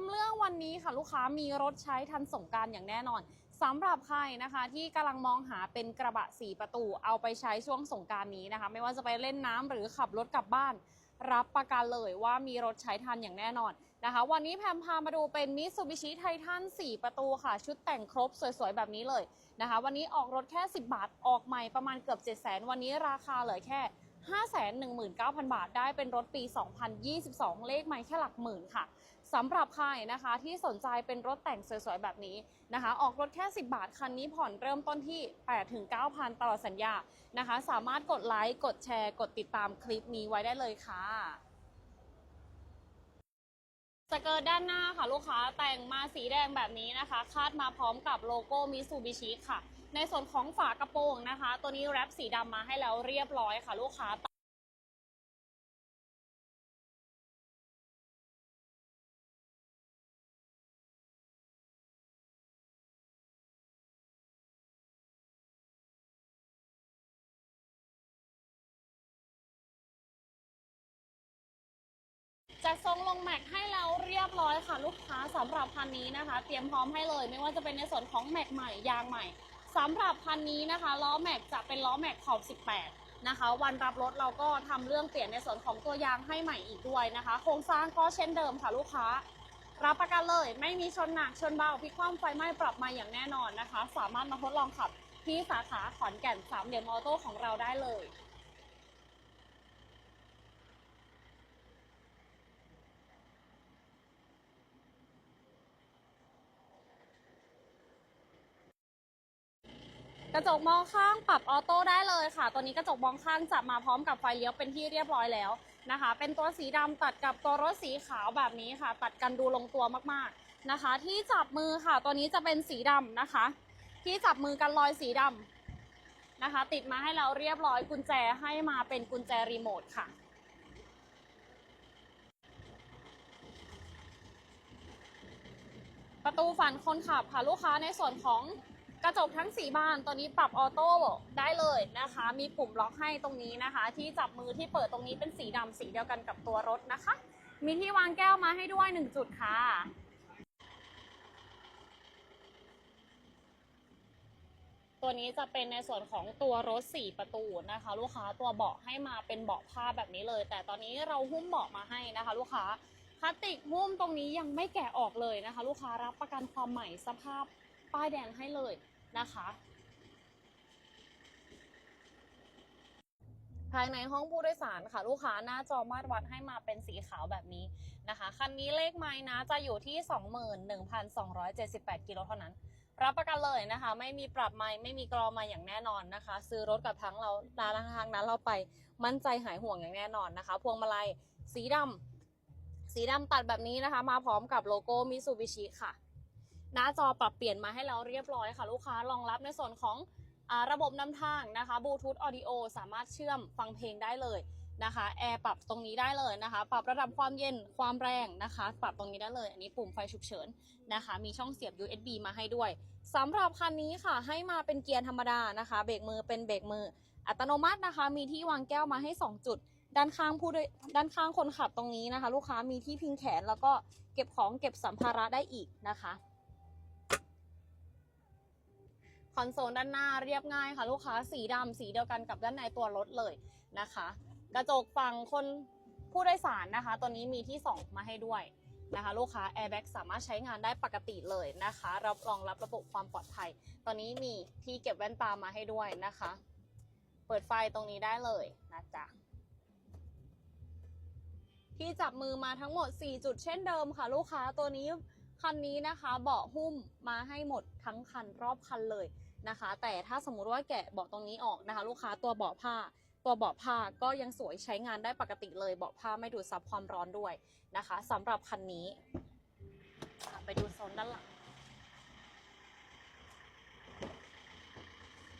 ำเรื่องวันนี้ค่ะลูกค้ามีรถใช้ทันสงการอย่างแน่นอนสำหรับใครนะคะ ที่กำลังมองหาเป็นกระบะสีประตูเอาไปใช้ช่วงสงการนี้นะคะ ไม่ว่าจะไปเล่นน้ำหรือขับรถกลับบ้าน รับประกันเลยว่ามีรถใช้ทันอย่างแน่นอนนะคะ วันนี้แพมพามาดูเป็นมิ t ซูบิชิไททัน4ประตูค่ะ ชุดแต่งครบสวยๆ แบบนี้เลยนะคะ วันนี้ออกรถแค่ 10 บาทออกใหม่ประมาณเกือบ 7 0 0 0 0วันนี้ราคาเหลือแค่ 519,000 บาทได้เป็นรถปี 2022 เลขไม่แค่หลักหมื่นค่ะสำหรับใครนะคะที่สนใจเป็นรถแต่งสวยๆ แบบนี้นะคะ ออกรถแค่ 10 บาท คันนี้ผ่อนเริ่มต้นที่ 8-9,000 ตลอดสัญญานะคะ สามารถกดไลค์ กดแชร์ กดติดตามคลิปนี้ไว้ได้เลยค่ะสเกิร์ตด้านหน้าค่ะลูกค้าแต่งมาสีแดงแบบนี้นะคะ คาดมาพร้อมกับโลโก้มิ t ซูบิชิค่ะ ในส่วนของฝากระโปรงนะคะ ตัวนี้แรปสีดำมาให้แล้วเรียบร้อยค่ะลูกค้าจัดทรงลงแม็กให้แล้วเรียบร้อยค่ะ ลูกค้าสำหรับคันนี้นะคะ เตรียมพร้อมให้เลย ไม่ว่าจะเป็นในส่วนของแม็กใหม่ยางใหม่ สำหรับคันนี้นะคะล้อแม็กจะเป็นล้อแม็กขอบ 18 นะคะ วันรับรถเราก็ทำเรื่องเปลี่ยนในส่วนของตัวยางให้ใหม่อีกด้วยนะคะ โครงสร้างก็เช่นเดิมค่ะลูกค้า รับประกันเลยไม่มีชนหนักชนเบาพลิกคว่ำไฟไหม้ปรับมาอย่างแน่นอนนะคะ สามารถมาทดลองขับที่สาขาขอนแก่นสามเหลี่ยมออโต้ของเราได้เลย กระจกมองข้างปรับออโต้ได้เลยค่ะ ตัวนี้กระจกมองข้างจะมาพร้อมกับไฟเลี้ยวเป็นที่เรียบร้อยแล้วนะคะ เป็นตัวสีดำตัดกับตัวรถสีขาวแบบนี้ค่ะ ตัดกันดูลงตัวมากๆนะคะ ที่จับมือค่ะ ตัวนี้จะเป็นสีดำนะคะ ที่จับมือกันรอยสีดำนะคะ ติดมาให้เราเรียบร้อยกุญแจให้มาเป็นกุญแจรีโมทค่ะประตูฝั่งคนขับค่ะลูกค้าในส่วนของ กระจกทั้ง 4 บานตัวนี้ปรับออโต้ได้เลยนะคะ มีปุ่มล็อกให้ตรงนี้นะคะ ที่จับมือที่เปิดตรงนี้เป็นสีดำสีเดียวกันกับตัวรถนะคะ มีที่วางแก้วมาให้ด้วย 1 จุดค่ะตัวนี้จะเป็นในส่วนของตัวรถ 4 ประตูนะคะ ลูกค้าตัวเบาะให้มาเป็นเบาะผ้าแบบนี้เลย แต่ตอนนี้เราหุ้มเบาะมาให้นะคะ ลูกค้าพลาสติกหุ้มตรงนี้ยังไม่แกะออกเลยนะคะ ลูกค้ารับประกันความใหม่สภาพป้ายแดงให้เลย นะคะ ภายในห้องผู้โดยสารค่ะ ลูกค้าหน้าจอมาตรวัดให้มาเป็นสีขาวแบบนี้นะคะคันนี้เลขไม้นะจะอยู่ที่ 21,278กิโลเท่านั้น รับประกันเลยนะคะ ไม่มีปรับไม้ไม่มีกรอมาอย่างแน่นอนนะคะ ซื้อรถกับทั้งเราร้านทางนั้นเราไปมั่นใจหายห่วงอย่างแน่นอนนะคะ พวงมาลัยสีดำสีดำตัดแบบนี้นะคะ มาพร้อมกับโลโก้มิซูบิชิค่ะ หน้าจอปรับเปลี่ยนมาให้เราเรียบร้อยค่ะลูกค้ารองรับในส่วนของอระบบนำทางนะคะบลูทูธออดิโอสามารถเชื่อมฟังเพลงได้เลยนะคะแอร์ปรับตรงนี้ได้เลยนะคะ ปรับระดับความเย็นความแรงนะคะ ปรับตรงนี้ได้เลย อันนี้ปุ่มไฟฉุกเฉินนะคะ มีช่องเสียบ USB มาให้ด้วยสำหรับคันนี้ค่ะ ให้มาเป็นเกียร์ธรรมดานะคะ เบรกมือเป็นเบรกมือ อัตโนมัตินะคะ มีที่วางแก้วมาให้ 2 จุด ด้านข้างผู้โดยด้านข้างคนขับตรงนี้นะคะ ลูกค้ามีที่พิงแขนแล้วก็เก็บของเก็บสัมภาระได้อีกนะคะ คอนโซลด้านหน้าเรียบง่ายค่ะลูกค้าสีดำสีเดียวกันกับด้านในตัวรถเลยนะคะ กระจกฝั่งคนผู้โดยสารนะคะ ตัวนี้มีที่ส่องมาให้ด้วยนะคะ ลูกค้าแอร์แบ็กสามารถใช้งานได้ปกติเลยนะคะรับรองรับระบบความปลอดภัย ตอนนี้มีที่เก็บแว่นตามาให้ด้วยนะคะ เปิดไฟตรงนี้ได้เลยนะจ๊ะที่จับมือมาทั้งหมด 4 จุดเช่นเดิมค่ะ ลูกค้าตัวนี้คันนี้นะคะเบาะหุ้มมาให้หมดทั้งคันรอบคันเลย นะคะ แต่ถ้าสมมุติว่าแกะเบาะตรงนี้ออกนะคะ ลูกค้าตัวเบาะผ้า ตัวเบาะผ้าก็ยังสวยใช้งานได้ปกติเลยเบาะผ้าไม่ดูดซับความร้อนด้วยนะคะสำหรับคันนี้ ไปดูโซนด้านหลัง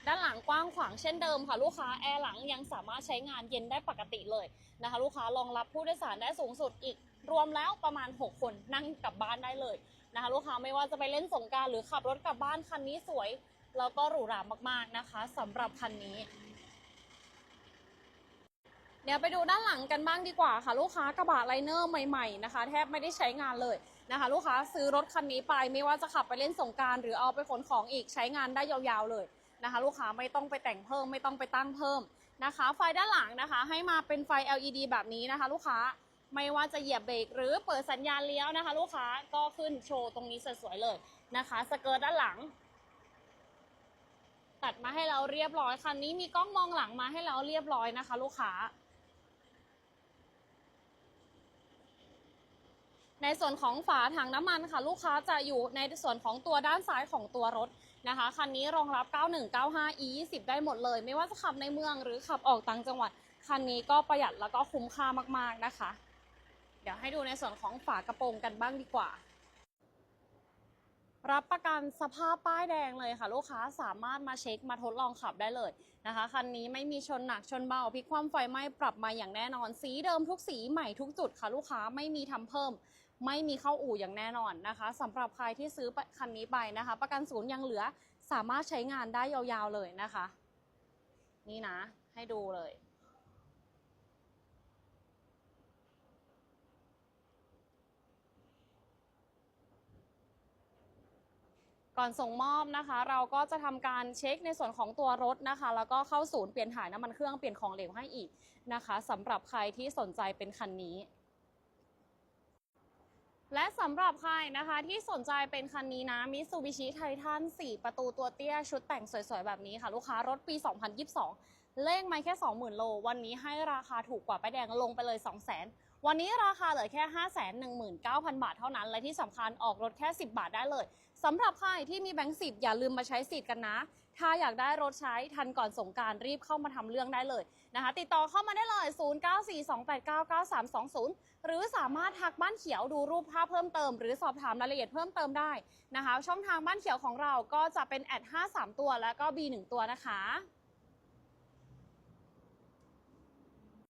ด้านหลังกว้างขวางเช่นเดิมค่ะลูกค้าแอร์หลังยังสามารถใช้งานเย็นได้ปกติเลยนะคะ ลูกค้ารองรับผู้โดยสารได้สูงสุดอีกรวมแล้วประมาณ 6 คนนั่งกลับบ้านได้เลยนะคะ ลูกค้าไม่ว่าจะไปเล่นสงการหรือขับรถกลับบ้านคันนี้สวย แล้วก็หรูหรามากๆนะคะสำหรับคันนี้ เดี๋ยวไปดูด้านหลังกันบ้างดีกว่าค่ะ ลูกค้ากระบะไลเนอร์ใหม่ๆนะคะ แทบไม่ได้ใช้งานเลยนะคะ ลูกค้าซื้อรถคันนี้ไปไม่ว่าจะขับไปเล่นสงการหรือเอาไปขนของอีกใช้งานได้ยาวๆเลยนะคะ ลูกค้าไม่ต้องไปแต่งเพิ่มไม่ต้องไปตั้งเพิ่มนะคะ ไฟด้านหลังนะคะ ให้มาเป็นไฟ LED แบบนี้นะคะ ลูกค้าไม่ว่าจะเหยียบเบรกหรือเปิดสัญญาณเลี้ยวนะคะ ลูกค้าก็ขึ้นโชว์ตรงนี้สวยๆเลยนะคะ สเกิร์ตด้านหลัง ตัดมาให้เราเรียบร้อยคันนี้มีกล้องมองหลังมาให้เราเรียบร้อยนะคะ ลูกค้า ในส่วนของฝาถังน้ำมันค่ะ ลูกค้าจะอยู่ในส่วนของตัวด้านซ้ายของตัวรถนะคะคันนี้รองรับ 9195 e 20ได้หมดเลย ไม่ว่าจะขับในเมืองหรือขับออกต่างจังหวัดคันนี้ก็ประหยัดแล้วก็คุ้มค่ามากๆนะคะ เดี๋ยวให้ดูในส่วนของฝากระโปรงกันบ้างดีกว่า รับประกันสภาพป้ายแดงเลยค่ะ ลูกค้าสามารถมาเช็คมาทดลองขับได้เลยนะคะคันนี้ไม่มีชนหนักชนเบาพลิกความไฟไหม้ปรับมาอย่างแน่นอน สีเดิมทุกสีใหม่ทุกจุดค่ะ ลูกค้าไม่มีทำเพิ่ม ไม่มีเข้าอู่อย่างแน่นอนนะคะสำหรับใครที่ซื้อคันนี้ไปนะคะ ประกันศูนย์ยังเหลือสามารถใช้งานได้ยาวๆเลยนะคะ นี่นะ ให้ดูเลย ก่อนส่งมอบนะคะ เราก็จะทำการเช็คในส่วนของตัวรถนะคะ แล้วก็เข้าศูนย์เปลี่ยนถ่ายน้ำมันเครื่องเปลี่ยนของเหลวให้อีกนะคะสำหรับใครที่สนใจเป็นคันนี้ และสำหรับใครนะคะที่สนใจเป็นคันนี้นะมิ t ซูบิชิไททัน4 ประตูตัวเตี้ย ชุดแต่งสวยๆ แบบนี้ค่ะ ลูกค้ารถปี 2022 เลขไม่แค่ 20,000 โล วันนี้ให้ราคาถูกกว่าป้ายแดงลงไปเลย 200,000วันนี้ราคาเหลือแค่ 519,000 บาทเท่านั้น และที่สำคัญออกรถแค่ 10 บาทได้เลย สำหรับใครที่มีแบงค์สิบอย่าลืมมาใช้สิทธิ์กันนะ ถ้าอยากได้รถใช้ทันก่อนสงการรีบเข้ามาทำเรื่องได้เลยนะคะ ติดต่อเข้ามาได้เลย 0942899320 หรือสามารถทักบ้านเขียวดูรูปภาพเพิ่มเติม หรือสอบถามรายละเอียดเพิ่มเติมได้นะคะ ช่องทางบ้านเขียวของเราก็จะเป็นแอด53 ตัวแล้วก็ B1 ตัวนะคะ